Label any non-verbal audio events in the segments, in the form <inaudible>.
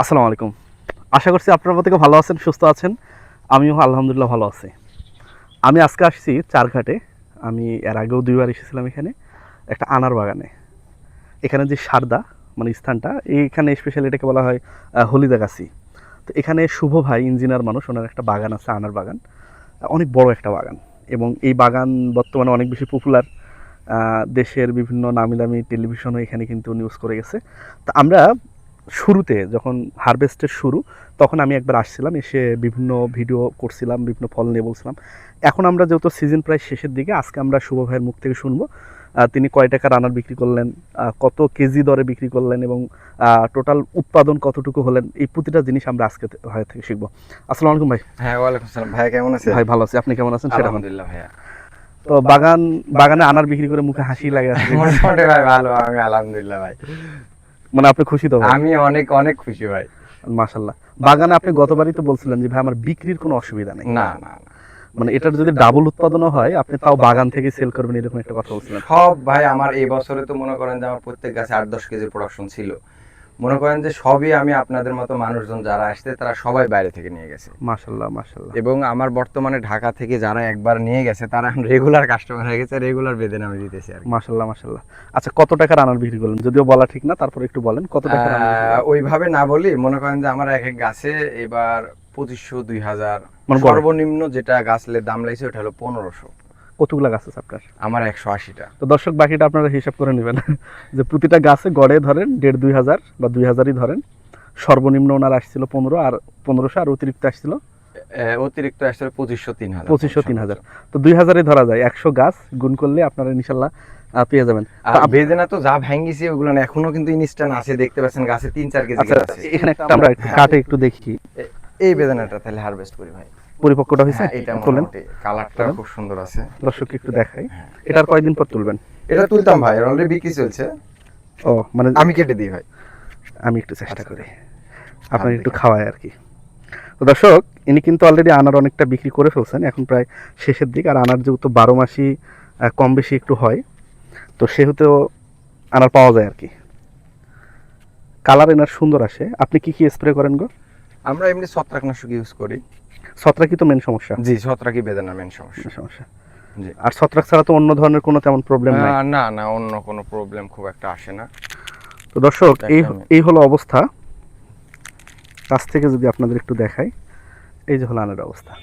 আসসালামু আলাইকুম। আশা করছি আপনারা প্রত্যেকে ভালো আছেন, সুস্থ আছেন। আমিও আলহামদুলিল্লাহ ভালো আছি। আমি আজকে আসছি চারঘাটে। আমি এর আগেও দুইবার এসেছিলাম এখানে, একটা আনার বাগানে। এখানে যে সারদা মানে স্থানটা, এইখানে স্পেশালি এটাকে বলা হয় হলিদাগাছি। তো এখানে শুভ ভাই, ইঞ্জিনিয়ার মানুষ, ওনার একটা বাগান আছে, আনার বাগান। অনেক বড় একটা বাগান। এবং এই বাগান বর্তমানে অনেক বেশি পপুলার দেশের বিভিন্ন নামি দামি টেলিভিশনও এখানে কিন্তু নিউজ করে গেছে। তা আমরা শুরুতে যখন হারভেস্টের শুরু তখন আমি একবার আসছিলাম এসে বিভিন্ন ভিডিও করছিলাম বিভিন্ন ফল নিয়ে বলছিলাম। এখন আমরা যেহেতু সিজন প্রায় শেষের দিকে আজকে আমরা শুভ ভাইয়ের মুখ থেকে শুনব। তিনি কয় টাকা রানার বিক্রি করলেন কত কেজি দরে বিক্রি করলেন এবং টোটাল উৎপাদন কতটুকু হলেন এই প্রতিটা জিনিস আমরা আজকে ভাই থেকে শিখব। আসসালামু আলাইকুম ভাই। হ্যাঁ ওয়ালাইকুম সালাম ভাইয়া কেমন আছে ভাই ভালো আছি। আপনি কেমন আছেন? সেটা আলহামদুলিল্লাহ ভাইয়া। তো বাগান বাগানে আনার বিক্রি করে মুখে হাসি লাগে। ভাই ভালো। আমি আলহামদুলিল্লাহ ভাই। মানে আপনি খুশি তো আমি অনেক অনেক খুশি ভাই। মাশাল্লাহ বাগানে আপনি গতবারই তো বলছিলেন যে ভাই আমার বিক্রির কোনো অসুবিধা নেই। না না মানে এটার যদি ডাবল উৎপাদন হয় আপনি তাও বাগান থেকে সেল করবেন এরকম একটা কথা বলছিলেন। সব ভাই আমার এই বছরে তো মনে করেন যে আমার প্রত্যেক গাছে আট দশ কেজির প্রোডাকশন ছিল। মনে করেন যে সবই আমি আপনাদের মতো মানুষজন যারা আসছে তারা সবাই বাইরে থেকে নিয়ে গেছে। মাশাল্লাহ মাশাল্লাহ। এবং আমার বর্তমানে ঢাকা থেকে যারা একবার নিয়ে গেছে তারা এখন রেগুলার কাস্টমার হয়ে গেছে রেগুলার বেতন আমি দিতেছি আর কি। মাশাল্লাহ মাশাল্লাহ। আচ্ছা কত টাকা রানার বিক্রি করলেন? যদিও বলা ঠিক না তারপর একটু বলেন কত টাকা ওইভাবে না বলি মনে করেন যে আমার এক এক গাছে এবার পঁচিশশো দুই হাজার। মানে সর্বনিম্ন যেটা গাছলের দাম লাগছে ওটা হলো পনেরোশো। কতগুলো গাছ আছে আপনার? আমার একশো আশিটা। তো দর্শক বাকিটা আপনারা হিসাব করে নেবেন। <laughs> যে প্রতিটা গাছে গড়ে ধরেন দেড় দুই হাজার বা দুই হাজারই ধরেন। সর্বনিম্ন ওনার আসছিল পনেরো আর পনেরোশো আর অতিরিক্ত আসছিল? অতিরিক্ত আসলে পঁচিশশো তিন হাজার। পঁচিশশো তিন হাজার। তো দুই হাজারই ধরা যায়। একশো গাছ গুণ করলে আপনারা ইনশাল্লাহ পেয়ে যাবেন। বেদেনা তো যা ভেঙ্গিছি ওগুলো না এখনও কিন্তু ইনস্ট্যান্ট আছে দেখতে পাচ্ছেন গাছে তিন চার কেজি আচ্ছা আছে। এখানে একটা আমরা একটু কাটে একটু দেখি। এই বেদনাটা তাহলে হারভেস্ট করি ভাই। পরিপক্কটা হয়েছে? হ্যাঁ, এটা তুলেন কালারটা খুব সুন্দর আছে। দর্শককে একটু দেখাই। এটার কয়দিন পর তুলবেন? এটা তুলতাম ভাই অলরেডি বিক্রি চলছে। ও মানে আমি কেটে দিই ভাই। আমি একটু চেষ্টা করি। আপনার একটু খাওয়াই আর কি। তো দর্শক ইনি কিন্তু অলরেডি আনার অনেকটা বিক্রি করে ফেলছেন এখন প্রায় শেষের দিক। আর আনার যেহেতু বারো মাসই কম বেশি একটু হয় তো সেহেতু আনার পাওয়া যায় আর কি। কালার এনার সুন্দর আসে। আপনি কি কি স্প্রে করেন গো? আমরা এমনি ছত্রাকনাশক ইউজ করি। ছত্রাকই তো মেন সমস্যা? জি ছত্রাকই বেদনা মেন সমস্যা। সমস্যা। জি। আর ছত্রাক ছাড়া তো অন্য ধরনের কোনো তেমন প্রবলেম নাই? না না অন্য কোনো প্রবলেম খুব একটা আসে না। তো দর্শক এই এই হলো অবস্থা। কাছ থেকে যদি আপনাদের একটু দেখাই এই যে হলো আনার অবস্থা।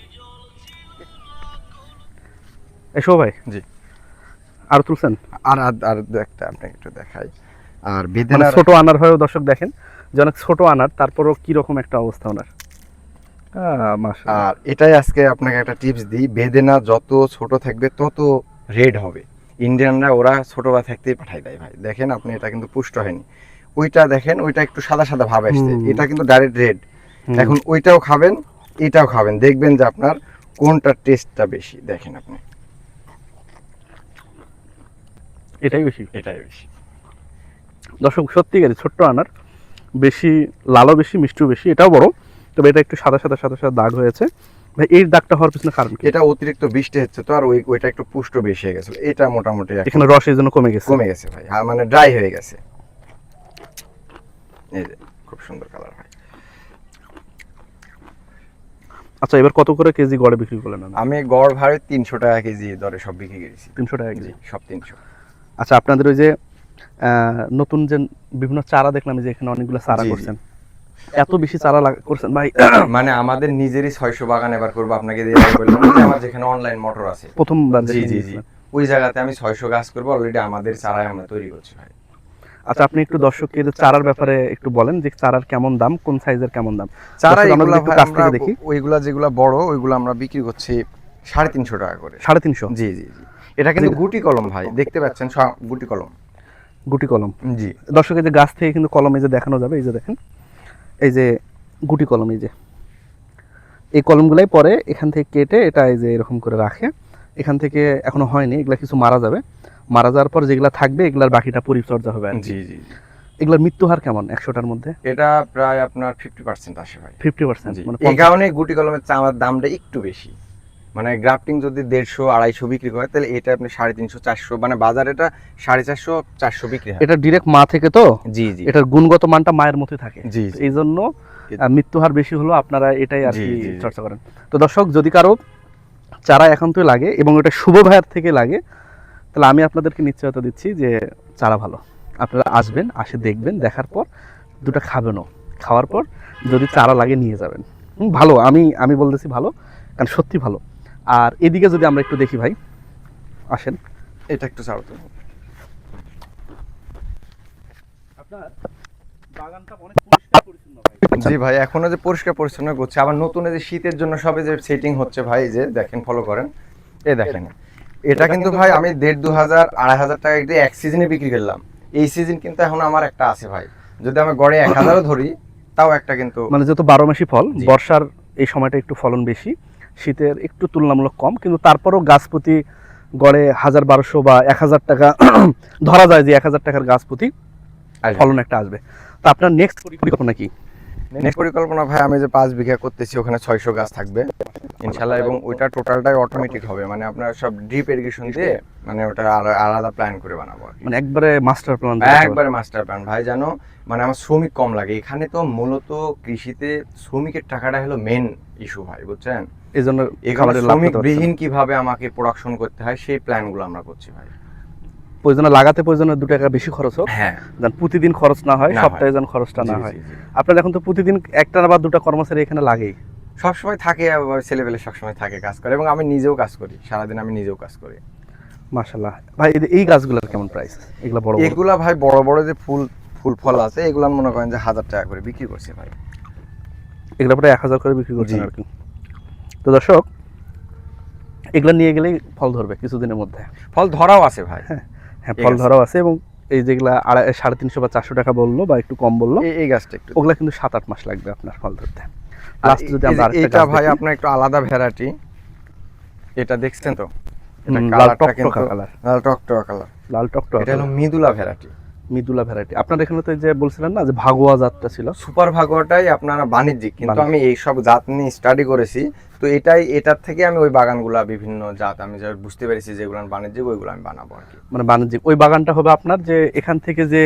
এসো ভাই। জি। আর তুলছেন? আর আর- একটা আপনাকে একটু দেখাই। আর মানে বেদনার ছোট আনার হয়েও দর্শক দেখেন। যে অনেক ছোট আনার তারপরও কি রকম একটা অবস্থা ওনার? আহ, আর এটাই আজকে আপনাকে একটা টিপস দিই বেদেনা যত ছোট থাকবে তত রেড হবে। ইন্ডিয়ানরা ওরা ছোট বা থাকতেই পাঠাই দেয় ভাই। দেখেন আপনি এটা কিন্তু পুষ্ট হয়নি। ওইটা দেখেন ওইটা একটু সাদা সাদা ভাব আসছে। এটা কিন্তু ডাইরেক্ট রেড এখন ওইটাও খাবেন এটাও খাবেন। দেখবেন যে আপনার কোনটার টেস্টটা বেশি। দেখেন আপনি। এটাই বেশি? এটাই বেশি। দর্শক সত্যিকারই ছোট্ট আনার বেশি লালও বেশি মিষ্টিও বেশি এটাও বড় তবে এটা একটু সাদা সাদা সাদা সাদা দাগ হয়েছে। ভাই এই দাগটা হওয়ার পিছনে কারণ কি? এটা অতিরিক্ত বৃষ্টি হচ্ছে তো আর ওই ওইটা একটু পুষ্ট বেশি হয়ে গেছে। এটা মোটামুটি এখানে রস এই জন্য কমে গেছে। কমে গেছে ভাই। হ্যাঁ মানে ড্রাই হয়ে গেছে। এই যে খুব সুন্দর কালার ভাই। আচ্ছা এবার কত করে কেজি গড়ে বিক্রি করলেন? আমি গড় ভাড়ে তিনশো টাকা কেজি দরে সব বিক্রি করেছি। তিনশো টাকা কেজি? সব তিনশো। আচ্ছা আপনাদের ওই যে নতুন যে বিভিন্ন চারা দেখলাম যে এখানে অনেকগুলো চারা। করছেন। এত বেশি চারা করছেন ভাই। <coughs> মানে আমাদের নিজেরই ছয়শো বাগান এবার করব আপনাকে দিয়ে বললাম। আমার যেখানে অনলাইন মোটর আছে। প্রথমবার জি জি জি। ওই জায়গাতে আমি ছয়শো গাছ করব অলরেডি আমাদের চারাই আমরা তৈরি করছি ভাই। আচ্ছা আপনি একটু দর্শককে চারার ব্যাপারে একটু বলেন যে চারার কেমন দাম কোন সাইজের কেমন দাম? চারা একটু আমরা দেখি। ওইগুলা যেগুলা বড় ওইগুলো আমরা বিক্রি করছি সাড়ে তিনশো টাকা করে। সাড়ে তিনশো? জি জি জি। এটা কিন্তু গুটি কলম ভাই। দেখতে পাচ্ছেন গুটি কলম। গুটি কলম। জি। দর্শক এই যে গাছ থেকে কিন্তু কলম এই যে দেখানো যাবে এই যে দেখেন এই যে গুটি কলম এই যে। এই কলমগুলাই পরে এখান থেকে কেটে এটা এই যে এরকম করে রাখে। এখান থেকে এখনও হয়নি এগুলা কিছু মারা যাবে। মারা যাওয়ার পর যেগুলা থাকবে এগুলার বাকিটা পরিচর্যা হবে জি জি জি। এগুলার মৃত্যু হার কেমন একশোটার মধ্যে? এটা প্রায় আপনার ফিফটি পার্সেন্ট আসে ভাই। ফিফটি পার্সেন্ট মানে এই কারণে গুটি কলমের চামার দামটা একটু বেশি। মানে গ্রাফটিং যদি দেড়শো আড়াইশো বিক্রি করে তাহলে এটা আপনি সাড়ে তিনশো চারশো মানে বাজারে এটা সাড়ে চারশো চারশো বিক্রি হয়। এটা ডিরেক্ট মা থেকে তো? জি জি। এটার গুণগত মানটা মায়ের মতোই থাকে। জি। এই জন্য মৃত্যু হার বেশি হলো আপনারা এটাই আর কি। চর্চা করেন। তো দর্শক যদি কারও চারা একান্তই লাগে এবং এটা শুভ ভাইয়ের থেকে লাগে তাহলে আমি আপনাদেরকে নিশ্চয়তা দিচ্ছি যে চারা ভালো। আপনারা আসবেন আসে দেখবেন দেখার পর দুটো খাবেনও। খাওয়ার পর যদি চারা লাগে নিয়ে যাবেন। ভালো আমি আমি বলতেছি ভালো কারণ সত্যি ভালো। আর এদিকে যদি আমরা একটু দেখি ভাই আসেন। এটা একটু ছাড়ো তো। আপনার বাগানটা অনেক পরিষ্কার পরিচ্ছন্ন ভাই। জি ভাই এখনও যে পরিষ্কার পরিচ্ছন্ন করছে আবার নতুন এই যে শীতের জন্য সবে যে সেটিং হচ্ছে ভাই যে দেখেন ফলো করেন। এ দেখেন এটা কিন্তু ভাই আমি দেড় দু হাজার আড়াই হাজার টাকা দিয়ে এক সিজনে বিক্রি করলাম। এই সিজন কিন্তু এখন আমার একটা আছে ভাই। যদি আমি গড়ে এক হাজারও ধরি তাও একটা কিন্তু মানে যেহেতু বারো মাসি ফল বর্ষার এই সময়টা একটু ফলন বেশি। শীতের একটু তুলনামূলক কম কিন্তু তারপরও গাছ প্রতি গড়ে হাজার বারোশো বা এক হাজার টাকা <clears throat> ধরা যায় যে এক হাজার টাকার গাছ প্রতি ফলন একটা আসবে। তো আপনার নেক্সট পরিকল্পনা কি? নেক্সট পরিকল্পনা ভাই আমি যে পাঁচ বিঘা করতেছি ওখানে ছয়শো গাছ থাকবে। ইনশাল্লাহ এবং ওইটা টোটালটাই অটোমেটিক হবে। মানে আপনার সব ড্রিপ ইরিগেশন দিয়ে মানে ওটা আলাদা প্ল্যান করে বানাবো মানে একবারে মাস্টার প্ল্যান একবারে মাস্টার প্ল্যান ভাই জানো মানে আমার শ্রমিক কম লাগে। এখানে তো মূলত কৃষিতে শ্রমিকের টাকাটা হলো মেন ইস্যু ভাই বুঝছেন? এই জন্য এখানে শ্রমিক বিহীন কীভাবে আমাকে প্রোডাকশন করতে হয় সেই প্ল্যানগুলো আমরা করছি ভাই। প্রয়োজনে লাগাতে প্রয়োজনে দু টাকা বেশি খরচ হোক। হ্যাঁ। যেন প্রতিদিন খরচ না হয় সপ্তাহে যেন খরচটা না হয়। আপনার এখন তো প্রতিদিন একটা বা দুটা কর্মচারী এখানে লাগেই। সবসময় থাকে ছেলেপেলে সবসময় থাকে কাজ করে এবং আমি নিজেও কাজ করি। সারাদিন আমি নিজেও কাজ করি। মাশাল্লাহ ভাই এই- গাছগুলোর কেমন প্রাইস এগুলো বড় এগুলা ভাই বড় বড় যে ফুল ফুল ফল আছে এগুলা মনে করেন যে হাজার টাকা করে বিক্রি করছে ভাই। এগুলো প্রায় এক হাজার করে বিক্রি করছেন জি। আর কি তো দর্শক এগুলো নিয়ে গেলেই ফল ধরবে কিছুদিনের মধ্যে। ফল ধরাও আছে ভাই। হ্যাঁ হ্যাঁ ফল ধরাও আছে এবং এই যেগুলা আড়াই সাড়ে তিনশো বা চারশো টাকা বলল বা একটু কম বলল এই- গাছটা একটু। ওগুলা কিন্তু সাত আট মাস লাগবে আপনার ফল ধরতে। লাস্ট যদি আমরা এটা ভাই আপনার একটু আলাদা ভ্যারাইটি এটা দেখছেন তো? লাল টক টকটকা কালার লাল টকটকা কালার লাল টকটকা এটা হলো মিদুলা ভ্যারাইটি মিদুলা ভ্যারাইটি আপনার এখানে তো যে বলছিলেন না যে ভাগোয়া জাতটা ছিল। সুপার ভাগোয়াটাই আপনারা বাণিজ্যিক কিন্তু আমি এই সব জাত নিয়ে স্টাডি করেছি। তো এটাই এটার থেকে আমি ওই বাগানগুলা বিভিন্ন জাত আমি যা বুঝতে পেরেছি যেগুলো বাণিজ্যিক ওইগুলো আমি বানাবো আর কি। মানে বাণিজ্যিক। ওই বাগানটা হবে আপনার যে এখান থেকে যে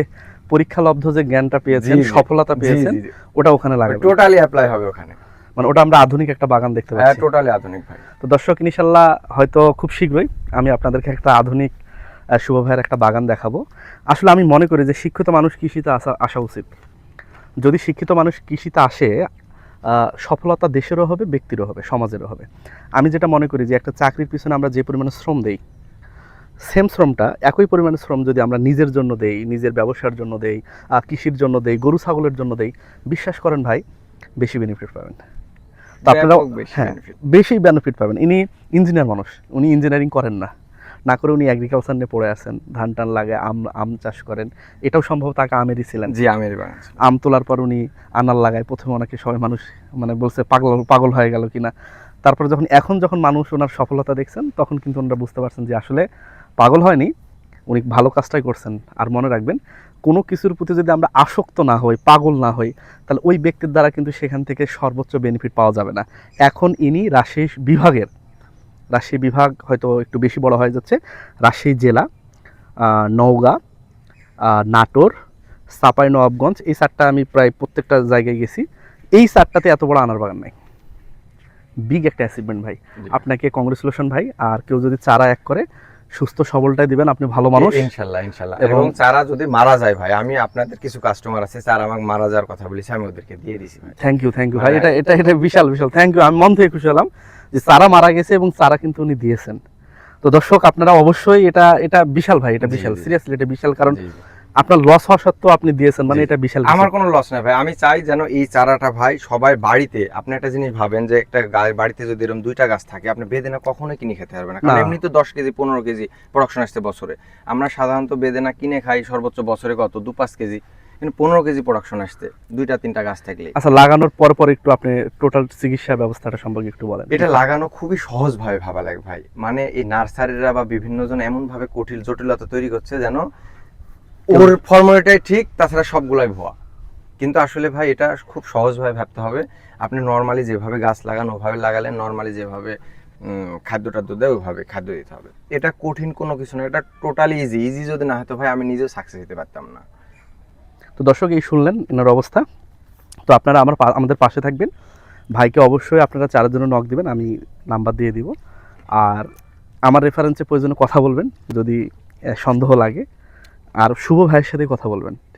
পরীক্ষালব্ধ যে জ্ঞানটা পেয়েছেন। সফলতা পেয়েছেন ওটা ওখানে লাগাবেন। টোটালি অ্যাপ্লাই হবে ওখানে। মানে ওটা আমরা আধুনিক একটা বাগান দেখতে হ্যাঁ পাচ্ছি। টোটালি আধুনিক ভাই। তো দর্শক ইনশাল্লাহ হয়তো খুব শীঘ্রই আমি আপনাদেরকে একটা আধুনিক শুভ ভাইয়ের একটা বাগান দেখাবো। আসলে আমি মনে করি যে শিক্ষিত মানুষ কৃষিতে আসা আসা উচিত। যদি শিক্ষিত মানুষ কৃষিতে আসে সফলতা দেশেরও হবে ব্যক্তিরও হবে সমাজেরও হবে। আমি যেটা মনে করি যে একটা চাকরির পিছনে আমরা যে পরিমাণে শ্রম দেই সেম শ্রমটা একই পরিমাণে শ্রম যদি আমরা নিজের জন্য দেই নিজের ব্যবসার জন্য দেই কৃষির জন্য দেই গরু ছাগলের জন্য দেই বিশ্বাস করেন ভাই বেশি বেনিফিট পাবেন। তো আপনারাও হ্যাঁ বেশি বেনিফিট পাবেন। ইনি ইঞ্জিনিয়ার মানুষ উনি ইঞ্জিনিয়ারিং করেন না। না করে উনি এগ্রিকালচার নিয়ে পড়ে আছেন। ধান টান লাগে আম আম চাষ করেন। এটাও সম্ভব তাকে আমেরই ছিলেন। জি আমের বাগান ছিল। আম তোলার পর উনি আনার লাগায় প্রথমে ওনাকে সবাই মানুষ মানে বলছে পাগল পাগল হয়ে গেল কিনা? তারপর যখন এখন যখন মানুষ ওনার সফলতা দেখছেন তখন কিন্তু ওনারা বুঝতে পারছেন যে আসলে পাগল হয়নি উনি ভালো কাজটাই করছেন। আর মনে রাখবেন কোনো কিছুর প্রতি যদি আমরা আসক্ত না হই পাগল না হই তাহলে ওই ব্যক্তির দ্বারা কিন্তু সেখান থেকে সর্বোচ্চ বেনিফিট পাওয়া যাবে না। এখন ইনি রাজশাহী বিভাগের রাজশাহী বিভাগ হয়তো একটু বেশি বড় হয়ে যাচ্ছে। রাজশাহী জেলা নওগাঁ নাটোর সাপাই নবাবগঞ্জ এই চারটা আমি প্রায় প্রত্যেকটা জায়গায় গেছি। এই চারটাতে এত বড় আনার বাগান নাই। বিগ একটা অ্যাচিভমেন্ট ভাই। আপনাকে কংগ্রেচুলেশন ভাই। আর কেউ যদি চারা এক করে সুস্থ সবলটাই দিবেন আপনি ভালো মানুষ। ইনশাল্লাহ ইনশাল্লাহ। এবং- চারা যদি মারা যায় ভাই আমি আপনাদের কিছু কাস্টমার আছে চারা আমাকে মারা যাওয়ার কথা বলেছি আমি ওদেরকে দিয়ে দিছি থ্যাংক ইউ থ্যাংক ইউ ভাই। এটা এটা এটা বিশাল বিশাল। থ্যাংক ইউ আমি মন থেকে খুশি হলাম। যে চারা মারা গেছে এবং চারা কিন্তু উনি দিয়েছেন। তো দর্শক আপনারা অবশ্যই এটা এটা বিশাল ভাই এটা বিশাল সিরিয়াসলি এটা বিশাল কারণ। আপনার লস হওয়া সত্ত্বেও আপনি দিয়েছেন মানে এটা বিশাল আমার কোনো লস ভাই। আমি চাই যেন এই চারাটা ভাই সবাই বাড়িতে আপনি একটা জিনিস ভাবেন যে একটা বাড়িতে যদি এরকম দুইটা গাছ থাকে আপনি বেদেনা কখনোই কিনে খেতে পারবেন না। কারণ। এমনি তো দশ কেজি পনেরো কেজি প্রোডাকশন আসছে বছরে। আমরা সাধারণত বেদেনা কিনে খাই সর্বোচ্চ বছরে কত? দু পাঁচ কেজি। কিন্তু পনেরো কেজি প্রোডাকশন আসছে দুইটা তিনটা গাছ থাকলে। আচ্ছা লাগানোর পর পর একটু আপনি টোটাল চিকিৎসা ব্যবস্থাটা সম্পর্কে একটু বলেন। এটা লাগানো খুবই সহজ ভাবে লাগে ভাই। মানে এই নার্সারিরা বা বিভিন্ন জন এমন ভাবে কঠিন জটিলতা তৈরি করছে যেন ওর ফর্মুলাটাই ঠিক তাছাড়া সবগুলাই ভুয়া। কিন্তু আসলে ভাই এটা খুব সহজভাবে ভাবতে হবে। আপনি নর্মালি যেভাবে গাছ লাগান ওভাবে লাগালেন নর্মালি যেভাবে খাদ্য টাদ্য দেয় ওইভাবে খাদ্য দিতে হবে। এটা কঠিন কোনো কিছু না এটা টোটালি ইজি ইজি যদি না হতো ভাই আমি নিজেও সাকসেস হতে পারতাম না। তো দর্শক, এই শুনলেন এনার অবস্থা। তো আপনারা আমার আমাদের পাশে থাকবেন। ভাইকে অবশ্যই আপনারা চারের জন্য নক দেবেন, আমি নাম্বার দিয়ে দিব। আর আমার রেফারেন্সে প্রয়োজনে কথা বলবেন, যদি সন্দেহ লাগে। আর শুভ ভাইয়ের সাথে কথা বলবেন।